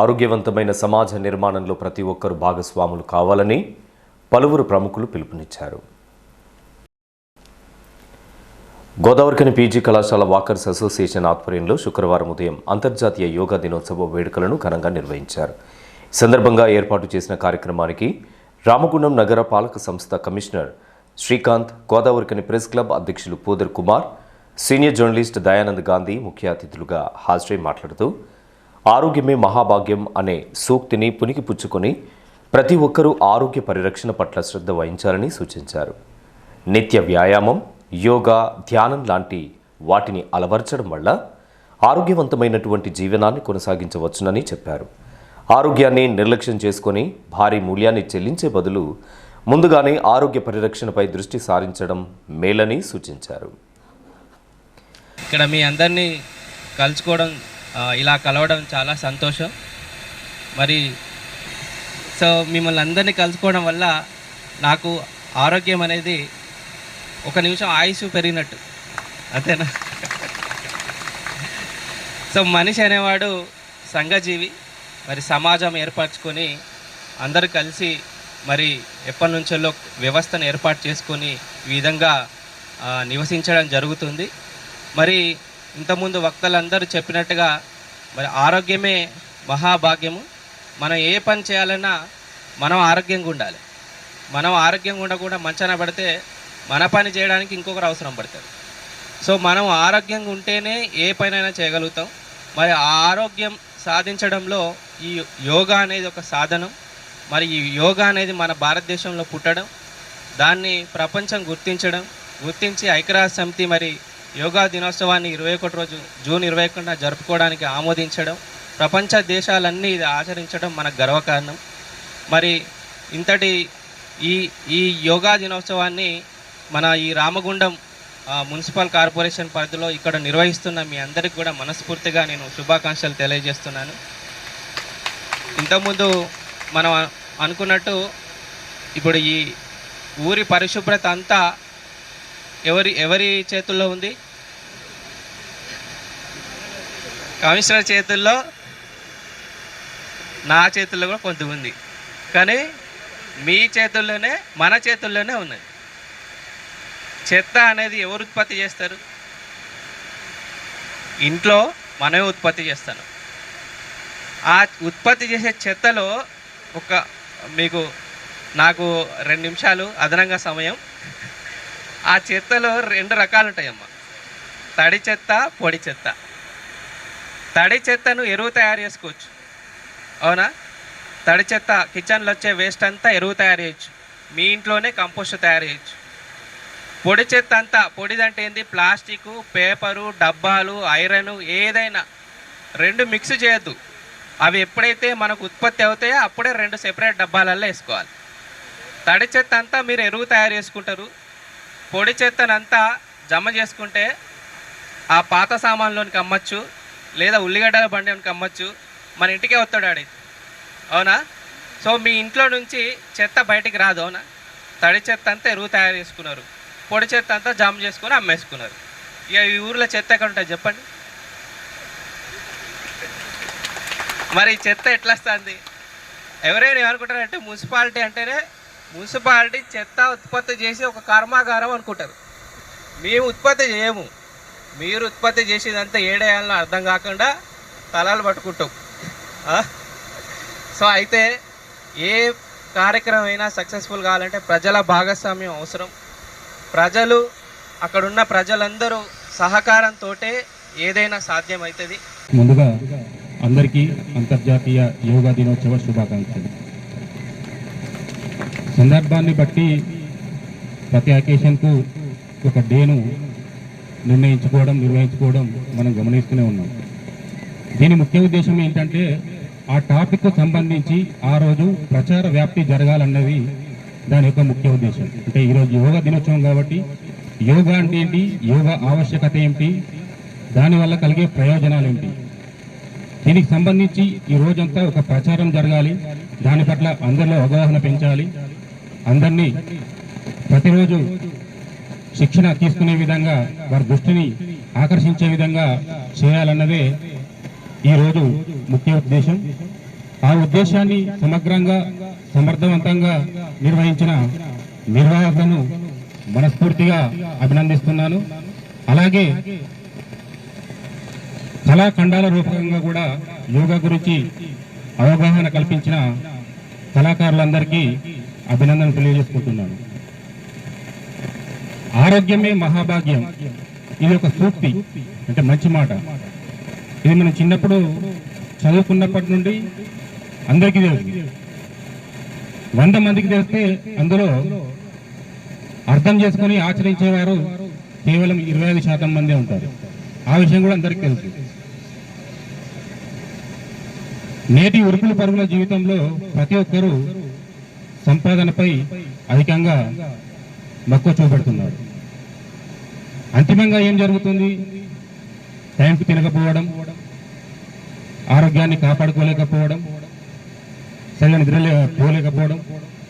ఆరోగ్యవంతమైన సమాజ నిర్మాణంలో ప్రతి ఒక్కరూ భాగస్వాములు కావాలని పలువురు ప్రముఖులు పిలుపునిచ్చారు. గోదావరికని పీజీ కళాశాల వాకర్స్ అసోసియేషన్ ఆధ్వర్యంలో శుక్రవారం ఉదయం అంతర్జాతీయ యోగా దినోత్సవ వేడుకలను ఘనంగా నిర్వహించారు. ఈ సందర్భంగా ఏర్పాటు చేసిన కార్యక్రమానికి రామగుండం నగర పాలక సంస్థ commissioner Srikanth Godavarikhani press club అధ్యక్షులు పూదర్ కుమార్ సీనియర్ జర్నలిస్ట్ దయానంద్ గాంధీ ముఖ్య అతిథులుగా హాజరై మాట్లాడుతూ ఆరోగ్యమే మహాభాగ్యం అనే సూక్తిని పుణికిపుచ్చుకొని ప్రతి ఒక్కరూ ఆరోగ్య పరిరక్షణ పట్ల శ్రద్ధ వహించాలని సూచించారు. నిత్య వ్యాయామం యోగా ధ్యానం లాంటి వాటిని అలవర్చడం వల్ల ఆరోగ్యవంతమైనటువంటి జీవనాన్ని కొనసాగించవచ్చునని చెప్పారు. ఆరోగ్యాన్ని నిర్లక్ష్యం చేసుకొని భారీ మూల్యాన్ని చెల్లించే బదులు ముందుగానే ఆరోగ్య పరిరక్షణపై దృష్టి సారించడం మేలని సూచించారు. ఇక్కడ మీ అందరినీ కలుసుకోవడం ఇలా కలవడం చాలా సంతోషం. మరి సో మిమ్మల్ని అందరినీ కలుసుకోవడం వల్ల నాకు ఆరోగ్యం అనేది ఒక నిమిషం ఆయుష్ పెరిగినట్టు. అంతేనా? సో మనిషి అనేవాడు సంఘజీవి. మరి సమాజం ఏర్పరచుకొని అందరూ కలిసి మరి ఎప్పటి నుంచో వ్యవస్థను ఏర్పాటు చేసుకొని ఈ విధంగా నివసించడం జరుగుతుంది. మరి ఇంతకుముందు వక్తలందరూ చెప్పినట్టుగా మరి ఆరోగ్యమే మహాభాగ్యము. మనం ఏ పని చేయాలన్నా మనం ఆరోగ్యంగా ఉండాలి. మనం ఆరోగ్యంగా ఉండకుండా మంచాన పడితే మన పని చేయడానికి ఇంకొకరు అవసరం పడుతుంది సో మనం ఆరోగ్యంగా ఉంటేనే ఏ పనైనా చేయగలుగుతాం. మరి ఆ ఆరోగ్యం సాధించడంలో ఈ యోగా అనేది ఒక సాధనం. మరి ఈ యోగా అనేది మన భారతదేశంలో పుట్టడం. దాన్ని ప్రపంచం గుర్తించడం. గుర్తించి ఐక్యరాజ్య సమితి మరి యోగా దినోత్సవాన్ని ఇరవై ఒకటి రోజు జూన్ ఇరవై ఒకటిన జరుపుకోవడానికి ఆమోదించడం ప్రపంచ దేశాలన్నీ ఇది ఆచరించడం మనకు గర్వకారణం. మరి ఇంతటి ఈ ఈ యోగా దినోత్సవాన్ని మన ఈ రామగుండం మున్సిపల్ కార్పొరేషన్ పరిధిలో ఇక్కడ నిర్వహిస్తున్న మీ అందరికి కూడా మనస్ఫూర్తిగా నేను శుభాకాంక్షలు తెలియజేస్తున్నాను. ఇంతకుముందు మనం అనుకున్నట్టు ఇప్పుడు ఈ ఊరి పరిశుభ్రత అంతా ఎవరి ఎవరి చేతుల్లో ఉంది? కమిషనర్ చేతుల్లో నా చేతుల్లో కూడా కొంత ఉంది. కానీ మీ చేతుల్లోనే మన చేతుల్లోనే ఉన్నది. చెత్త అనేది ఎవరు ఉత్పత్తి చేస్తారు? ఇంట్లో మనమే ఉత్పత్తి చేస్తాను. ఆ ఉత్పత్తి చేసే చెత్తలో ఒక మీకు నాకు రెండు నిమిషాలు అదనంగా సమయం. ఆ చెత్తలో రెండు రకాలు ఉంటాయమ్మా. తడి చెత్త పొడి చెత్త. తడి చెత్తను ఎరువు తయారు చేసుకోవచ్చు. అవునా? తడి చెత్త కిచెన్లో వచ్చే వేస్ట్ అంతా ఎరువు తయారు చేయొచ్చు. మీ ఇంట్లోనే కంపోస్ట్ తయారు చేయొచ్చు. పొడి చెత్త అంతా పొడిదంటే ఏంది? ప్లాస్టిక్ పేపరు డబ్బాలు ఐరన్ ఏదైనా రెండు మిక్స్ చేయొద్దు. అవి ఎప్పుడైతే మనకు ఉత్పత్తి అవుతాయో అప్పుడే రెండు సెపరేట్ డబ్బాలల్లో వేసుకోవాలి. తడి చెత్త అంతా మీరు ఎరువు తయారు చేసుకుంటారు. పొడి చెత్తనంతా జమ చేసుకుంటే ఆ పాత సామాన్లోనికి అమ్మచ్చు. లేదా ఉల్లిగడ్డల అని అమ్మచ్చు మన ఇంటికే వస్తాడు ఆడి అవునా? సో మీ ఇంట్లో నుంచి చెత్త బయటికి రాదు అవునా? తడి చెత్త అంతా ఎరువు తయారు చేసుకున్నారు. పొడి చెత్త అంతా జమ చేసుకుని అమ్మేసుకున్నారు. ఇక ఈ ఊర్లో చెత్త ఎక్కడ ఉంటుంది చెప్పండి? మరి ఈ చెత్త ఎట్లా వస్తుంది? ఎవరైనా ఏమనుకుంటారంటే మున్సిపాలిటీ అంటేనే మున్సిపాలిటీ చెత్త ఉత్పత్తి చేసి ఒక కర్మాగారం అనుకుంటారు. మేము ఉత్పత్తి చేయము. మీరు ఉత్పత్తి చేసేదంతా ఏడేయాలని అర్థం కాకుండా తలాలు పట్టుకుంటాం. సో అయితే ఏ కార్యక్రమం అయినా సక్సెస్ఫుల్ కావాలంటే ప్రజల భాగస్వామ్యం అవసరం. ప్రజలు అక్కడున్న ప్రజలందరూ సహకారంతో ఏదైనా సాధ్యమవుతుంది ముందుగా అందరికీ అంతర్జాతీయ యోగా దినోత్సవ శుభాకాంక్షలు. సందర్భాన్ని బట్టి ప్రతి అకేషన్కు ఒక డేను నిర్ణయించుకోవడం నిర్వహించుకోవడం మనం గమనిస్తూనే ఉన్నాం. దీని ముఖ్య ఉద్దేశం ఏంటంటే ఆ టాపిక్కు సంబంధించి ఆ రోజు ప్రచార వ్యాప్తి జరగాలన్నది దాని యొక్క ముఖ్య ఉద్దేశం. అంటే ఈరోజు యోగా దినోత్సవం కాబట్టి యోగా అంటే ఏంటి? యోగా ఆవశ్యకత ఏంటి? దానివల్ల కలిగే ప్రయోజనాలు ఏంటి? దీనికి సంబంధించి ఈ రోజంతా ఒక ప్రచారం జరగాలి. దాని పట్ల అందరిలో అవగాహన పెంచాలి. అందరినీ ప్రతిరోజు శిక్షణ తీసుకునే విధంగా వారి దృష్టిని ఆకర్షించే విధంగా చేయాలన్నదే ఈరోజు ముఖ్య ఉద్దేశం. ఆ ఉద్దేశాన్ని సమగ్రంగా సమర్థవంతంగా నిర్వహించిన నిర్వాహకులను మనస్ఫూర్తిగా అభినందిస్తున్నాను. అలాగే కళాఖండాల రూపకంగా కూడా యోగా గురించి అవగాహన కల్పించిన కళాకారులందరికీ అభినందన తెలియజేసుకుంటున్నాను. ఆరోగ్యమే మహాభాగ్యం. ఇది ఒక సూక్తి అంటే మంచి మాట. ఇది మనం చిన్నప్పుడు చదువుకున్నప్పటి నుండి అందరికీ తెలుసు. వంద మందికి తెలిస్తే అందులో అర్థం చేసుకొని ఆచరించేవారు కేవలం ఇరవై ఐదు శాతం మందే ఉంటారు. ఆ విషయం కూడా అందరికీ తెలుసు. నేటి ఉరుకులు పరుగుల జీవితంలో ప్రతి ఒక్కరూ సంపాదనపై అధికంగా మక్కువ చూపెడుతున్నారు. అంతిమంగా ఏం జరుగుతుంది? టైంకి తినకపోవడం ఆరోగ్యాన్ని కాపాడుకోలేకపోవడం సరైన నిద్రలే పోలేకపోవడం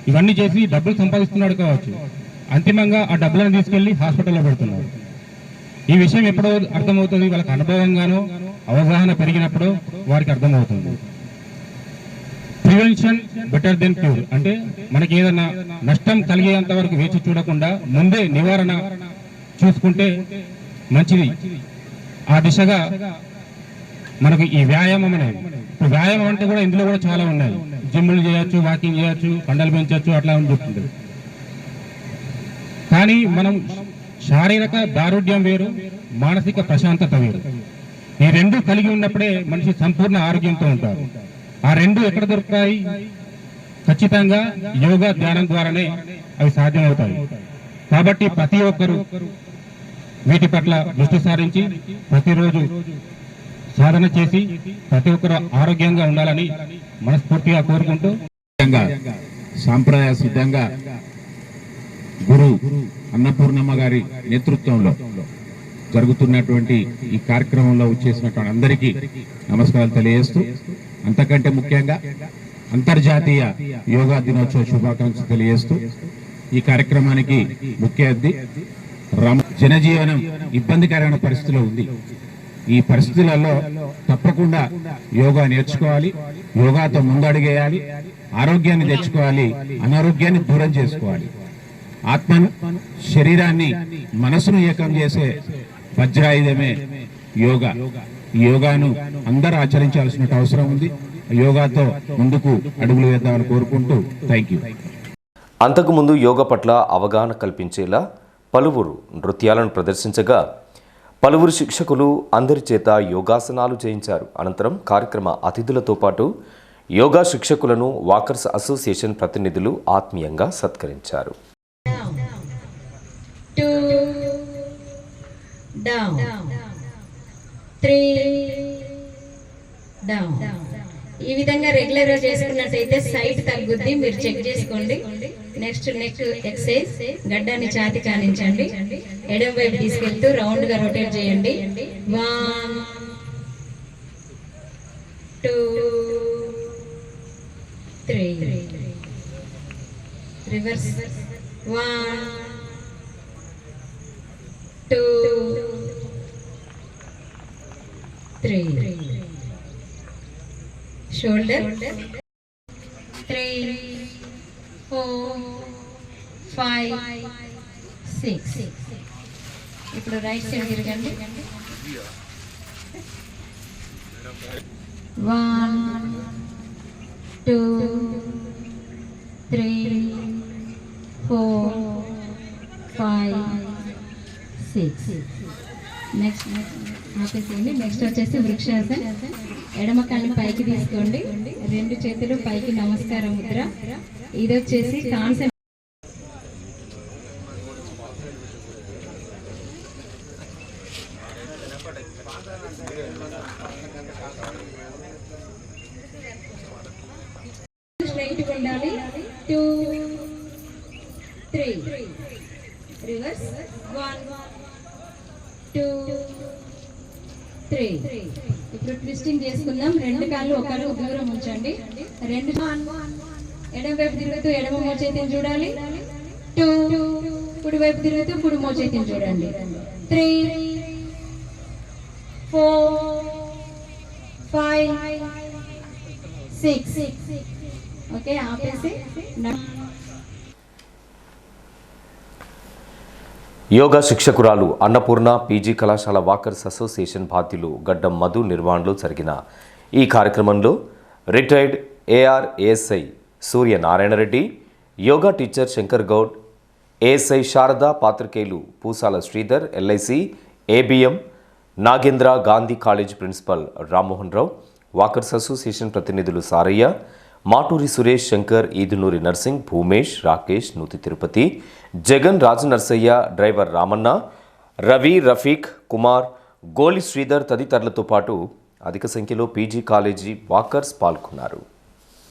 ఇవన్నీ చేసి డబ్బులు సంపాదిస్తున్నాడు కావచ్చు. అంతిమంగా ఆ డబ్బులను తీసుకెళ్ళి హాస్పిటల్లో పెడుతున్నారు. ఈ విషయం ఎప్పుడో అర్థమవుతుంది? వాళ్ళకి అనుభవంగానో అవగాహన పెరిగినప్పుడు వారికి అర్థమవుతుంది. ప్రివెన్షన్ బెటర్ దెన్ క్యూర్ అంటే మనకి ఏదైనా నష్టం కలిగేంత వరకు వేచి చూడకుండా ముందే నివారణ చూసుకుంటే మంచిది. ఆ దిశగా మనకు ఈ వ్యాయామం అనేది. ఇప్పుడు వ్యాయామం అంటే కూడా ఇందులో కూడా చాలా ఉన్నాయి. జిమ్లు చేయొచ్చు వాకింగ్ చేయొచ్చు కండలు పెంచవచ్చు అట్లా అని చెప్తుంది కానీ మనం శారీరక దారుఢ్యం వేరు మానసిక ప్రశాంతత వేరు. ఈ రెండు కలిగి ఉన్నప్పుడే మనిషి సంపూర్ణ ఆరోగ్యంతో ఉంటారు ఆ రెండు ఎక్కడ దొరుకుతాయి? ఖచ్చితంగా యోగా ధ్యానం ద్వారానే అవి సాధ్యమవుతాయి. కాబట్టి ప్రతి ఒక్కరూ వీటి పట్ల దృష్టి సారించి ప్రతిరోజు సాధన చేసి ప్రతి ఒక్కరు ఆరోగ్యంగా ఉండాలని మనస్ఫూర్తిగా కోరుకుంటూ సాంప్రదాయ సిద్ధంగా గురు అన్నపూర్ణమ్మ గారి నేతృత్వంలో జరుగుతున్నటువంటి ఈ కార్యక్రమంలో వచ్చేసినటువంటి అందరికీ నమస్కారాలు తెలియజేస్తూ అంతకంటే ముఖ్యంగా అంతర్జాతీయ యోగా దినోత్సవ శుభాకాంక్షలు తెలియజేస్తూ ఈ కార్యక్రమానికి ముఖ్య అతిథి రామ జనజీవనం ఇబ్బందికరమైన పరిస్థితిలో ఉంది. ఈ పరిస్థితులలో తప్పకుండా యోగా నేర్చుకోవాలి యోగాతో ముందడుగేయాలి ఆరోగ్యాన్ని తెచ్చుకోవాలి అనారోగ్యాన్ని దూరం చేసుకోవాలి. ఆత్మను శరీరాన్ని మనసును ఏకం చేసే వజ్రాయుధమే యోగా. యోగాను అందరూ ఆచరించాల్సిన అవసరం ఉంది. యోగాతో ముందుకు అడుగులు వేద్దామని కోరుకుంటూ థ్యాంక్ యూ అంతకుముందు యోగా పట్ల అవగాహన కల్పించేలా పలువురు నృత్యాలను ప్రదర్శించగా పలువురు శిక్షకులు అందరి చేత యోగాసనాలు చేయించారు. అనంతరం కార్యక్రమ అతిథులతో పాటు యోగా శిక్షకులను వాకర్స్ అసోసియేషన్ ప్రతినిధులు ఆత్మీయంగా సత్కరించారు. Two, down, three down. ఈ విధంగా రెగ్యులర్గా చేసుకున్నట్టయితే సైట్ తగ్గుద్ది. మీరు చెక్ చేసుకోండి. నెక్స్ట్ నెక్ ఎక్సైజ్ గడ్డాన్ని ఛాతి కానించండి. ఎడమ వైపు తీసుకెళ్తూ రౌండ్గా రొటేట్ చేయండి. One two three reverse one two three. Shoulder. Three, four, five, six. ఇప్పుడు రైట్ సైడ్ తిరగండి one two three four five six next ఆపేసేయండి. Next వచ్చేసి వృక్షాసన్. ఎడమ కాళ్ళు పైకి తీసుకోండి. రెండు చేతులు పైకి నమస్కారం ముద్ర. ఇది వచ్చేసి కాన్సెప్ట్ స్ట్రైట్ ఉండాలి. Two three reverse one two three. ఇప్పుడు ట్విస్టింగ్ చేసుకుందాం. రెండు కాళ్ళు ఒక అడుగు దూరం ఉంచండి. రెండు. ఎడమ వైపు తిరుగుతూ ఎడమ మోచేతిని చూడాలి. టూ. కుడి వైపు తిరుగుతూ కుడి మోచేతిని చూడండి. Three. Four. Five. Six. Okay ఆపేసి. యోగా శిక్షకురాలు అన్నపూర్ణ పీజీ కళాశాల వాకర్స్ అసోసియేషన్ బాధ్యులు గడ్డం మధు నిర్వహణలో జరిగిన ఈ కార్యక్రమంలో retired ARASI Surya Narayana Reddy yoga teacher Shankar Goud ASI Sharada పాత్రికేయులు Pusala Sridhar LIC ABM Nagendra Gandhi college principal Rammohan Rao walkers association ప్రతినిధులు సారయ్య మాటూరి సురేష్ శంకర్ ఈదునూరి నర్సింగ్ భూమేష్ రాకేష్ నూతి తిరుపతి జగన్ రాజు నర్సయ్య డ్రైవర్ రామన్న రవి రఫీక్ కుమార్ గోలి శ్రీధర్ తదితరులతో పాటు అధిక సంఖ్యలో పీజీ కాలేజీ వాకర్స్ పాల్గొన్నారు.